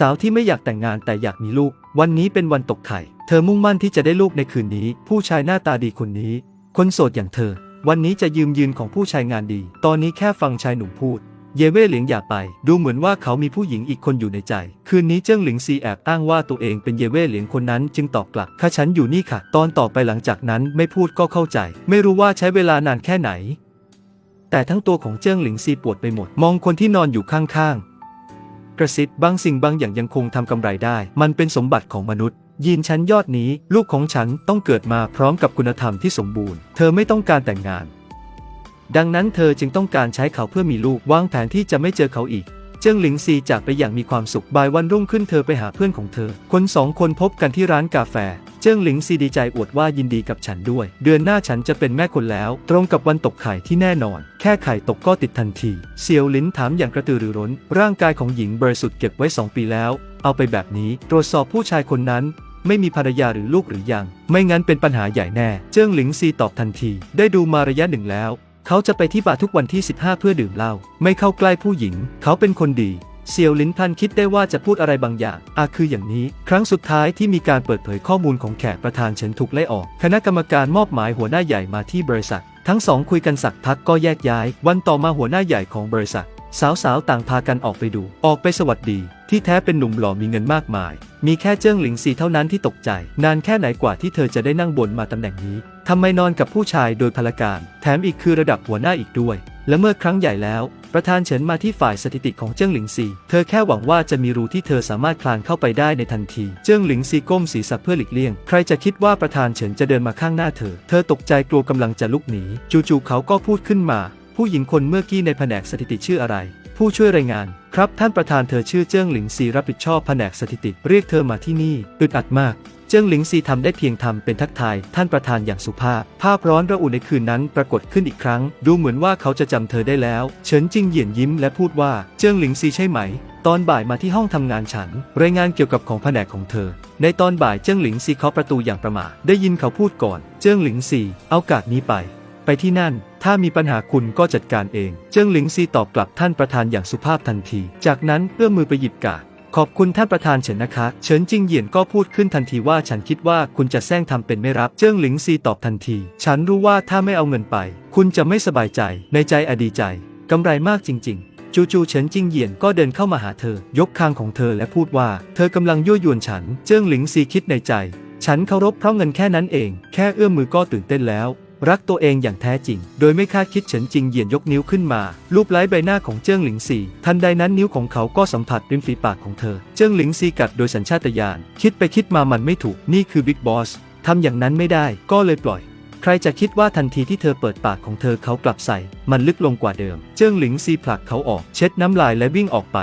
สาวที่ไม่อยากแต่งงานแต่อยากมีลูก วันนี้เป็นวันตกไข่ เธอมุ่งมั่นที่จะได้ลูกในคืนนี้ ผู้ชายหน้าตาดีคนนี้ คนโสดอย่างเธอ วันนี้จะยืมยืนของผู้ชายงานดี ตอนนี้แค่ฟังชายหนุ่มพูด เยเว่เหลียงอย่าไป ดูเหมือนว่าเขามีผู้หญิงอีกคนอยู่ในใจ คืนนี้เจิ้งหลิงซีแอบอ้างว่าตัวเองเป็นเยเว่เหลียงคนนั้นจึงตอบกลับข้าฉันอยู่นี่ค่ะ ตอนต่อไปหลังจากนั้นไม่พูดก็เข้าใจ ไม่รู้ว่าใช้เวลานานแค่ไหน แต่ทั้งตัวของเจิ้งหลิงซีปวดไปหมด มองคนที่นอนอยู่ข้างๆ กระซิบบางสิ่งบางอย่างยังคงทำกำไรได้ มันเป็นสมบัติของมนุษย์ยีนชั้นยอดนี้ ลูกของฉันต้องเกิดมาพร้อมกับคุณธรรมที่สมบูรณ์ เธอไม่ต้องการแต่งงาน ดังนั้นเธอจึงต้องการใช้เขาเพื่อมีลูก วางแผนที่จะไม่เจอเขาอีก เจิ้งหลิงซีจากไปอย่างมีความสุขบ่ายวันรุ่งขึ้นเธอไปหาเพื่อนของเธอ คนสองคนพบกันที่ร้านกาแฟ จิ้งหลิงซีดีใจอวดว่ายินดีกับฉันด้วย เดือนหน้าฉันจะเป็นแม่คนแล้ว ตรงกับวันตกไข่ที่แน่นอน แค่ไข่ตกก็ติดทันทีเซียวลินถามอย่างกระตือรือร้น ร่างกายของหญิงบริสุทธิ์เก็บไว้สองปีแล้ว เอาไปแบบนี้ ตรวจสอบผู้ชายคนนั้นไม่มีภรรยาหรือลูกหรือยัง ไม่งั้นเป็นปัญหาใหญ่แน่ เจิ้งหลิงซีตอบทันที ได้ดูมาระยะหนึ่งแล้ว เขาจะไปที่บาร์ทุกวันที่ 15 เพื่อดื่มเหล้า ไม่เข้าใกล้ผู้หญิง เขาเป็นคนดี เซียวหลินพันคิดได้ว่าจะพูดอะไรบางอย่างอาคืออย่างนี้ ครั้งสุดท้ายที่มีการเปิดเผยข้อมูลของแขกประธานเฉินถูกไล่ออก คณะกรรมการมอบหมายหัวหน้าใหญ่มาที่บริษัท ทั้งสองคุยกันสักพักก็แยกย้าย วันต่อมาหัวหน้าใหญ่ของบริษัท สาวๆต่างพากันออกไปดู ออกไปสวัสดี ที่แท้เป็นหนุ่มหล่อมีเงินมากมาย มีแค่เจิ้งหลิงซีเท่านั้นที่ตกใจ นานแค่ไหนกว่าที่เธอจะได้นั่งบนมาตำแหน่งนี้ทำไมนอนกับผู้ชายโดยพลการ แถมอีกคือระดับหัวหน้าอีกด้วย และเมื่อครั้งใหญ่แล้ว ประธานเฉินมาที่ฝ่ายสถิติของเจิ้งหลิงซีเธอแค่หวังว่าจะมีรูที่เธอสามารถคลานเข้าไปได้ในทันที เจิ้งหลิงซีก้มศีรษะเพื่อหลีกเลี่ยง ใครจะคิดว่าประธานเฉินจะเดินมาข้างหน้าเธอ เธอตกใจกลัวกำลังจะลุกหนี จู่ๆเขาก็พูดขึ้นมา ผู้หญิงคนเมื่อกี้ในแผนกสถิติชื่ออะไร ผู้ช่วยรายงาน ครับท่านประธานเธอชื่อเจิ้งหลิงซีรับผิดชอบแผนกสถิติ เรียกเธอมาที่นี่อึดอัดมาก เจิ้งหลิงซีทำได้เพียงทำเป็นทักทายท่านประธานอย่างสุภาพ ภาพร้อนระอุในคืนนั้นปรากฏขึ้นอีกครั้ง ดูเหมือนว่าเขาจะจำเธอได้แล้ว เฉินจิงเหยียนยิ้มและพูดว่าเจิ้งหลิงซีใช่ไหม ตอนบ่ายมาที่ห้องทำงานฉัน รายงานเกี่ยวกับของแผนกของเธอ ในตอนบ่ายเจิ้งหลิงซีเคาะประตูอย่างประม่าได้ยินเขาพูดก่อน เจิ้งหลิงซีเอากาดนี้ไป ไปที่นั่นถ้ามีปัญหาคุณก็จัดการเอง เจิ้งหลิงซีตอบกลับท่านประธานอย่างสุภาพทันที จากนั้นเอื้อมมือไปหยิบกาด ขอบคุณท่านประธานเฉินนะคะ เฉินจิงเหยียนก็พูดขึ้นทันทีว่าฉันคิดว่าคุณจะแซงทำเป็นไม่รับ เจิ้งหลิงซีตอบทันที ฉันรู้ว่าถ้าไม่เอาเงินไป คุณจะไม่สบายใจ ในใจอดีใจกำไรมากจริง ๆจู่ๆเฉินจิงเหยียนก็เดินเข้ามาหาเธอ ยกคางของเธอและพูดว่า เธอกำลังยั่วยวนฉัน เจิ้งหลิงซีคิดในใจ ฉันเคารพเพราะเงินแค่นั้นเอง แค่เอื้อมมือก็ตื่นเต้นแล้ว รักตัวเองอย่างแท้จริง โดยไม่คาดคิดเฉินจิงเหยียนยกนิ้วขึ้นมารูปไล้ใบหน้าของเจิ้งหลิงซีทันใดนั้นนิ้วของเขาก็สัมผัสริมฝีปากของเธอ เจิ้งหลิงซีกัดโดยสัญชาตญาณ คิดไปคิดมามันไม่ถูก นี่คือบิ๊กบอสทำอย่างนั้นไม่ได้ ก็เลยปล่อย ใครจะคิดว่าทันทีที่เธอเปิดปากของเธอเขากลับใส่ มันลึกลงกว่าเดิม เจิ้งหลิงซีผลักเขาออก เช็ดน้ำลายและวิ่งออกไป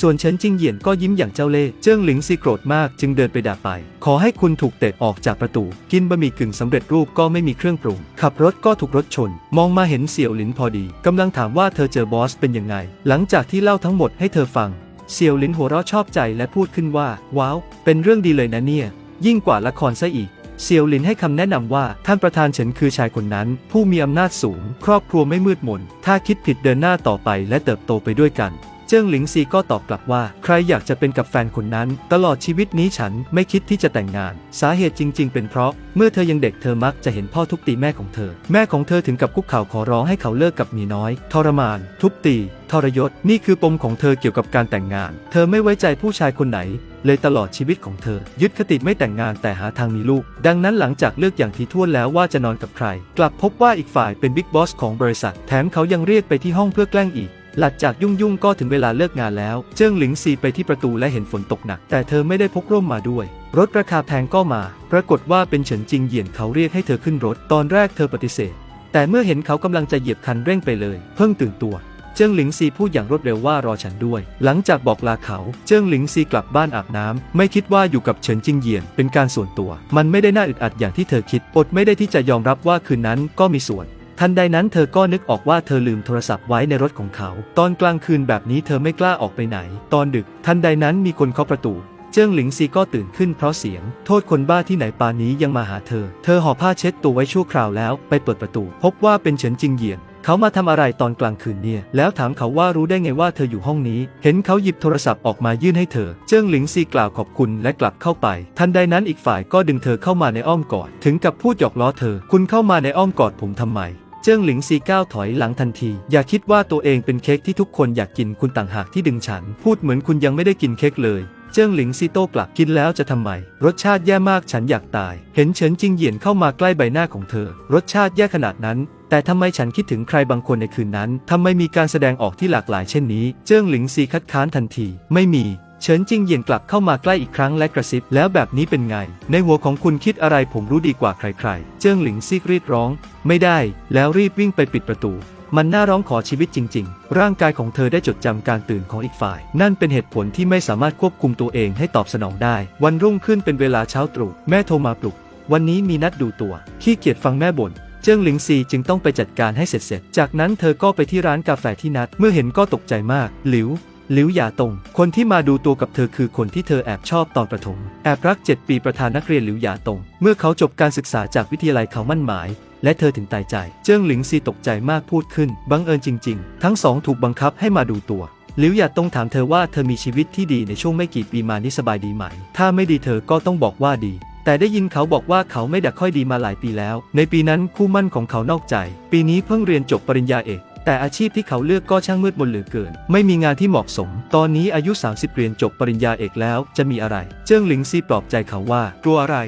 ส่วนเฉินจิงเหยียนก็ยิ้มอย่างเจ้าเล่ห์เจิ้งหลิงซีโกรธมากจึงเดินไปด่าไป ขอให้คุณถูกเตะออกจากประตู กินบะหมี่กึ่งสำเร็จรูปก็ไม่มีเครื่องปรุง ขับรถก็ถูกรถชน มองมาเห็นเสี่ยวหลินพอดีกำลังถามว่าเธอเจอบอสเป็นยังไง หลังจากที่เล่าทั้งหมดให้เธอฟัง เสี่ยวหลินหัวเราะชอบใจและพูดขึ้นว่า ว้าว เป็นเรื่องดีเลยนะเนี่ย ยิ่งกว่าละครซะอีกเซียวหลินให้คำแนะนำว่าท่านประธานเฉินคือชายคนนั้น ผู้มีอำนาจสูง ครอบครัวไม่มืดมน ถ้าคิดผิดเดินหน้าต่อไปและเติบโตไปด้วยกัน เจิ้งหลิงซีก็ตอบกลับว่า ใครอยากจะเป็นกับแฟนคนนั้น ตลอดชีวิตนี้ฉันไม่คิดที่จะแต่งงาน สาเหตุจริง ๆ เป็นเพราะ เมื่อเธอยังเด็กเธอมักจะเห็นพ่อทุบตีแม่ของเธอ แม่ของเธอถึงกับคุกเข่าขอร้องให้เขาเลิกกับหมีน้อย ทรมาน ทุบตี ทรยศ นี่คือปมของเธอเกี่ยวกับการแต่งงาน เธอไม่ไว้ใจผู้ชายคนไหน เลยตลอดชีวิตของเธอ ยึดคติไม่แต่งงานแต่หาทางมีลูก ดังนั้นหลังจากเลือกอย่างทีท่วนแล้วว่าจะนอนกับใคร กลับพบว่าอีกฝ่ายเป็นบิ๊กบอสของบริษัท แถมเขายังเรียกไปที่ห้องเพื่อแกล้งอีก หลังจากยุ่งยุ่งๆก็ถึงเวลาเลิกงานแล้ว เจิ้งหลิงซีไปที่ประตูและเห็นฝนตกหนัก แต่เธอไม่ได้พกร่มมาด้วย รถราคาแพงก็มา ปรากฏว่าเป็นเฉินจิงเหยียนเขาเรียกให้เธอขึ้นรถ ตอนแรกเธอปฏิเสธ แต่เมื่อเห็นเขากำลังจะเหยียบคันเร่งไปเลย เพิ่งตื่นตัว เจิ้งหลิงซีพูดอย่างรวดเร็วว่ารอฉันด้วย หลังจากบอกลาเขา เจิ้งหลิงซีกลับบ้านอาบน้ำ ไม่คิดว่าอยู่กับเฉินจิงเหยียนเป็นการส่วนตัว มันไม่ได้น่าอึดอัดอย่างที่เธอคิด อดไม่ได้ที่จะยอมรับว่าคืนนั้นก็มีส่วน ทันใดนั้นเธอก็นึกออกว่าเธอลืมโทรศัพท์ไว้ในรถของเขา ตอนกลางคืนแบบนี้เธอไม่กล้าออกไปไหน ตอนดึก ทันใดนั้นมีคนเคาะประตู เจิ้งหลิงซีก็ตื่นขึ้นเพราะเสียง โทษคนบ้าที่ไหนปานนี้ยังมาหาเธอ เธอห่อผ้าเช็ดตัวไว้ชั่วคราวแล้ว ไปเปิดประตู พบว่าเป็นเฉินจิงเหยียนเขามาทำอะไรตอนกลางคืนเนี่ย แล้วถามเขาว่ารู้ได้ไงว่าเธออยู่ห้องนี้ เห็นเขาหยิบโทรศัพท์ออกมายื่นให้เธอ เจิ้งหลิงซีกล่าวขอบคุณและกลับเข้าไป ทันใดนั้นอีกฝ่ายก็ดึงเธอเข้ามาในอ้อมกอด ถึงกับพูดหยอกล้อเธอ คุณเข้ามาในอ้อมกอดผมทำไม เจิ้งหลิงซีก้าวถอยหลังทันที อย่าคิดว่าตัวเองเป็นเค้กที่ทุกคนอยากกินคุณต่างหากที่ดึงฉัน พูดเหมือนคุณยังไม่ได้กินเค้กเลยเจิ้งหลิงซีโต้กลับกินแล้วจะทำไม รสชาติแย่มากฉันอยากตาย เห็นเฉินจิงเหยียนเข้ามาใกล้ใบหน้าของเธอ รสชาติแย่ขนาดนั้น แต่ทำไมฉันคิดถึงใครบางคนในคืนนั้นทำไมมีการแสดงออกที่หลากหลายเช่นนี้ เจิ้งหลิงซีคัดค้านทันที ไม่มี เฉินจิงเหยียนกลับเข้ามาใกล้อีกครั้งและกระซิบ แล้วแบบนี้เป็นไง ในหัวของคุณคิดอะไรผมรู้ดีกว่าใครๆ เจิ้งหลิงซีกรีดร้อง ไม่ได้ แล้วรีบวิ่งไปปิดประตู มันน่าร้องขอชีวิตจริง ๆ ร่างกายของเธอได้จดจำการตื่นของอีกฝ่าย นั่นเป็นเหตุผลที่ไม่สามารถควบคุมตัวเองให้ตอบสนองได้ วันรุ่งขึ้นเป็นเวลาเช้าตรู่แม่โทรมาปลุก วันนี้มีนัดดูตัว ขี้เกียจฟังแม่บ่นเจิ้งหลิงซีจึงต้องไปจัดการให้เสร็จๆจากนั้นเธอก็ไปที่ร้านกาแฟที่นัด เมื่อเห็นก็ตกใจมาก หลิว หลิวหยาตง คนที่มาดูตัวกับเธอคือคนที่เธอแอบชอบตอนประถม แอบรัก 7 ปีประธานนักเรียนหลิวหยาตง เมื่อเขาจบการศึกษาจากวิทยาลัยเขามั่นหมาย และเธอถึงตายใจ เจิ้งหลิงซีตกใจมากพูดขึ้น บังเอิญจริง ๆ ทั้งสองถูกบังคับให้มาดูตัว หลิวหยาตงถามเธอว่าเธอมีชีวิตที่ดีในช่วงไม่กี่ปีมานี้สบายดีไหม ถ้าไม่ดีเธอก็ต้องบอกว่าดีแต่ได้ยินเขาบอกว่าเขาไม่ดักค่อยดีมาหลายปีแล้ว ในปีนั้นคู่มั่นของเขานอกใจ ปีนี้เพิ่งเรียนจบปริญญาเอก แต่อาชีพที่เขาเลือกก็ช่างมืดมนเหลือเกิน ไม่มีงานที่เหมาะสม ตอนนี้อายุ 30 เรียนจบปริญญาเอกแล้วจะมีอะไร เจิ้งหลิงซีปลอบใจเขาว่า กลัวอะไร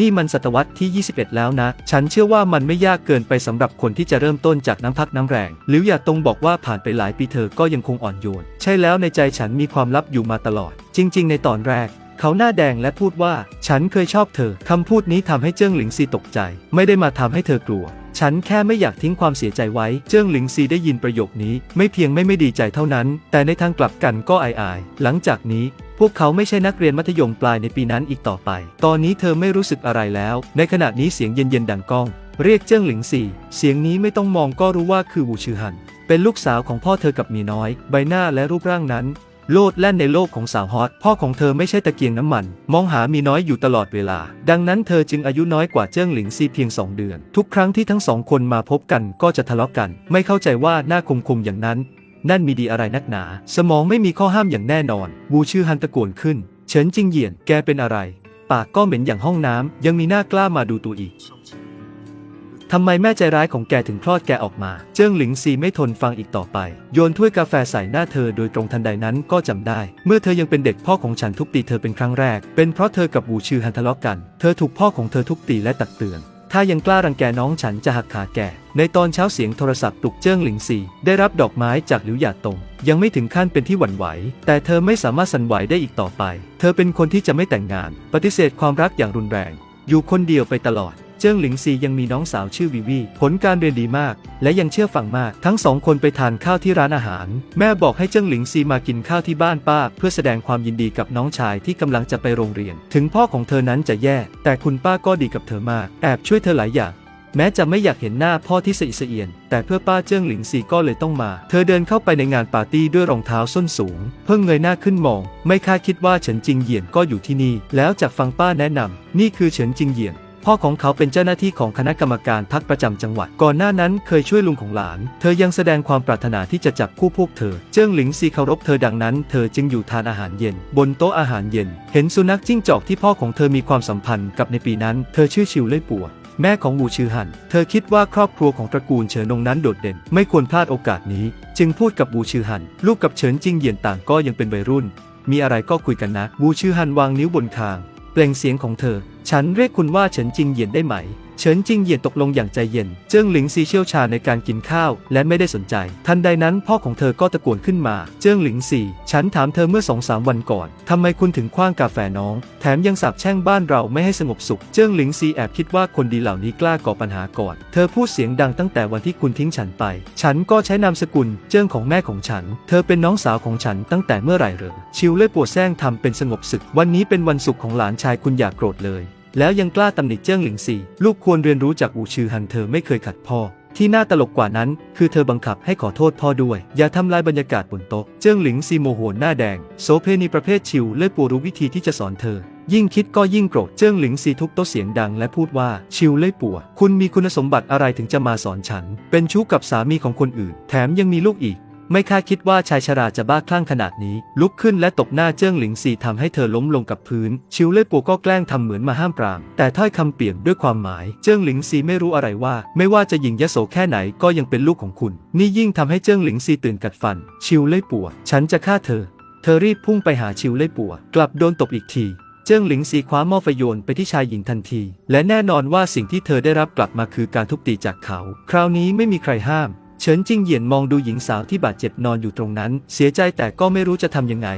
นี่มันศตวรรษที่ 21 แล้วนะ ฉันเชื่อว่ามันไม่ยากเกินไปสำหรับคนที่จะเริ่มต้นจากน้ำพักน้ำแรงหลิวหยาตงบอกว่าผ่านไปหลายปีเธอก็ยังคงอ่อนโยน ใช่แล้วในใจฉันมีความลับอยู่มาตลอด จริง ๆ ในตอนแรก เขาหน้าแดงและพูดว่า ฉันเคยชอบเธอ คำพูดนี้ทำให้เจิ้งหลิงซีตกใจ ไม่ได้มาทำให้เธอกลัว ฉันแค่ไม่อยากทิ้งความเสียใจไว้ เจิ้งหลิงซีได้ยินประโยคนี้ ไม่เพียงไม่ไม่ดีใจเท่านั้น แต่ในทางกลับกันก็อายอายๆหลังจากนี้พวกเขาไม่ใช่นักเรียนมัธยมปลายในปีนั้นอีกต่อไป ตอนนี้เธอไม่รู้สึกอะไรแล้ว ในขณะนี้เสียงเย็นๆดังก้อง เรียกเจิ้งหลิงซีเสียงนี้ไม่ต้องมองก็รู้ว่าคือวูชื่อหัน เป็นลูกสาวของพ่อเธอกับมีน้อย ใบหน้าและรูปร่างนั้น โลดแล่นในโลกของสาวฮอต พ่อของเธอไม่ใช่ตะเกียงน้ำมัน มองหามีน้อยอยู่ตลอดเวลา ดังนั้นเธอจึงอายุน้อยกว่าเจิ้งหลิงซีเพียงสองเดือน ทุกครั้งที่ทั้งสองคนมาพบกันก็จะทะเลาะกัน ไม่เข้าใจว่าหน้าคมๆอย่างนั้น นั่นมีดีอะไรนักหนา สมองไม่มีข้อห้ามอย่างแน่นอนวูชื่อฮันตะโกนขึ้น เฉินจิงเหยียนแกเป็นอะไร ปากก็เหม็นอย่างห้องน้ำยังมีหน้ากล้ามาดูตัวอีก ทำไมแม่ใจร้ายของแกถึงคลอดแกออกมา เจิ้งหลิงซีไม่ทนฟังอีกต่อไป โยนถ้วยกาแฟใส่หน้าเธอโดยตรงทันใดนั้นก็จำได้ เมื่อเธอยังเป็นเด็กพ่อของฉันทุบตีเธอเป็นครั้งแรก เป็นเพราะเธอกับวูชื่อฮันทะเลาะกัน เธอถูกพ่อของเธอทุบตีและตักเตือน ถ้ายังกล้ารังแกน้องฉันจะหักขาแก ในตอนเช้าเสียงโทรศัพท์ปลุกเจิ้งหลิงซีได้รับดอกไม้จากหลิวหยาตง ยังไม่ถึงขั้นเป็นที่หวั่นไหว แต่เธอไม่สามารถสั่นไหวได้อีกต่อไป เธอเป็นคนที่จะไม่แต่งงาน ปฏิเสธความรักอย่างรุนแรง อยู่คนเดียวไปตลอด เจิ้งหลิงซียังมีน้องสาวชื่อวิวี ผลการเรียนดีมาก และยังเชื่อฟังมาก ทั้งสองคนไปทานข้าวที่ร้านอาหาร แม่บอกให้เจิ้งหลิงซีมากินข้าวที่บ้านป้า เพื่อแสดงความยินดีกับน้องชายที่กำลังจะไปโรงเรียน ถึงพ่อของเธอนั้นจะแย่ แต่คุณป้าก็ดีกับเธอมาก แอบช่วยเธอหลายอย่างแม้จะไม่อยากเห็นหน้าพ่อที่สะอิดสะเอียน แต่เพื่อป้าเจิ้งหลิงซีก็เลยต้องมา เธอเดินเข้าไปในงานปาร์ตี้ด้วยรองเท้าส้นสูง เพิ่งเงยหน้าขึ้นมอง ไม่คาดคิดว่าเฉินจิงเหยียนก็อยู่ที่นี่ แล้วจากฟังป้าแนะนำนี่คือเฉินจิงเหยียน พ่อของเขาเป็นเจ้าหน้าที่ของคณะกรรมการพักประจำจังหวัด ก่อนหน้านั้นเคยช่วยลุงของหลาน เธอยังแสดงความปรารถนาที่จะจับคู่พวกเธอ เจิ้งหลิงซีเคารพเธอดังนั้น เธอจึงอยู่ทานอาหารเย็น บนโต๊ะอาหารเย็น เห็นสุนัขจิ้งจอกที่พ่อของเธอมีความสัมพันธ์กับในปีนั้น เธอชื่อชิวเล่ยปัวแม่ของวูชื่อหัน เธอคิดว่าครอบครัวของตระกูลเฉินนงนั้นโดดเด่น ไม่ควรพลาดโอกาสนี้ จึงพูดกับวูชื่อหัน ลูกกับเฉินจิงเหยียนต่างก็ยังเป็นวัยรุ่น มีอะไรก็คุยกันนะวูชื่อฮันวางนิ้วบนคาง เปล่งเสียงของเธอ ฉันเรียกคุณว่าเฉินจิงเหยียนได้ไหม เฉินจิงเหยียนตกลงอย่างใจเย็น เจิ้งหลิงซีเชี่ยวชาญในการกินข้าวและไม่ได้สนใจ ทันใดนั้นพ่อของเธอก็ตะโกนขึ้นมา เจิ้งหลิงซีฉันถามเธอเมื่อสองสามวันก่อนทำไมคุณถึงคว้างกาแฟน้อง แถมยังสาบแช่งบ้านเราไม่ให้สงบสุข เจิ้งหลิงซีแอบคิดว่าคนดีเหล่านี้กล้าก่อปัญหาก่อน เธอพูดเสียงดังตั้งแต่วันที่คุณทิ้งฉันไป ฉันก็ใช้นามสกุล เจิ้งของแม่ของฉัน เธอเป็นน้องสาวของฉันตั้งแต่เมื่อไหร่เหรอ ชิวเล่ปวดแซงทำเป็นสงบศึก วันนี้เป็นวันสุขของหลานชายคุณอย่าโกรธเลย แล้วยังกล้าตำหนิเจิ้งหลิงซีลูกควรเรียนรู้จากอูชื่อฮันเธอไม่เคยขัดพ่อ ที่น่าตลกกว่านั้น คือเธอบังคับให้ขอโทษพ่อด้วย อย่าทำลายบรรยากาศบนโต๊ะเจิ้งหลิงซีโมโหหน้าแดง โสเพณีประเภทชิวเล่ยปัวรู้วิธีที่จะสอนเธอ ยิ่งคิดก็ยิ่งโกรธเจิ้งหลิงซีทุบโต๊ะเสียงดังและพูดว่าชิวเล่ยปัว คุณมีคุณสมบัติอะไรถึงจะมาสอนฉัน เป็นชู้กับสามีของคนอื่น แถมยังมีลูกอีก ไม่คาดคิดว่าชายชราจะบ้าคลั่งขนาดนี้ ลุกขึ้นและตบหน้าเจิ้งหลิงซีทำให้เธอล้มลงกับพื้น ชิวเล่ยปัวก็แกล้งทำเหมือนมาห้ามปราม แต่ถ้อยคำเปลี่ยนด้วยความหมาย เจิ้งหลิงซีไม่รู้อะไรว่า ไม่ว่าจะหญิงยโสแค่ไหนก็ยังเป็นลูกของคุณ นี่ยิ่งทำให้เจิ้งหลิงซีตื่นกัดฟัน ชิวเล่ยปัว ฉันจะฆ่าเธอ เธอรีบพุ่งไปหาชิวเล่ยปัว กลับโดนตบอีกทีเจิ้งหลิงซีคว้าหม้อไฟโยนไปที่ชายหญิงทันที และแน่นอนว่าสิ่งที่เธอได้รับกลับมาคือการทุบตีจากเขา คราวนี้ไม่มีใครห้าม เฉินจิงเหยียนมองดูหญิงสาวที่บาดเจ็บนอนอยู่ตรงนั้น เสียใจแต่ก็ไม่รู้จะทำยังไง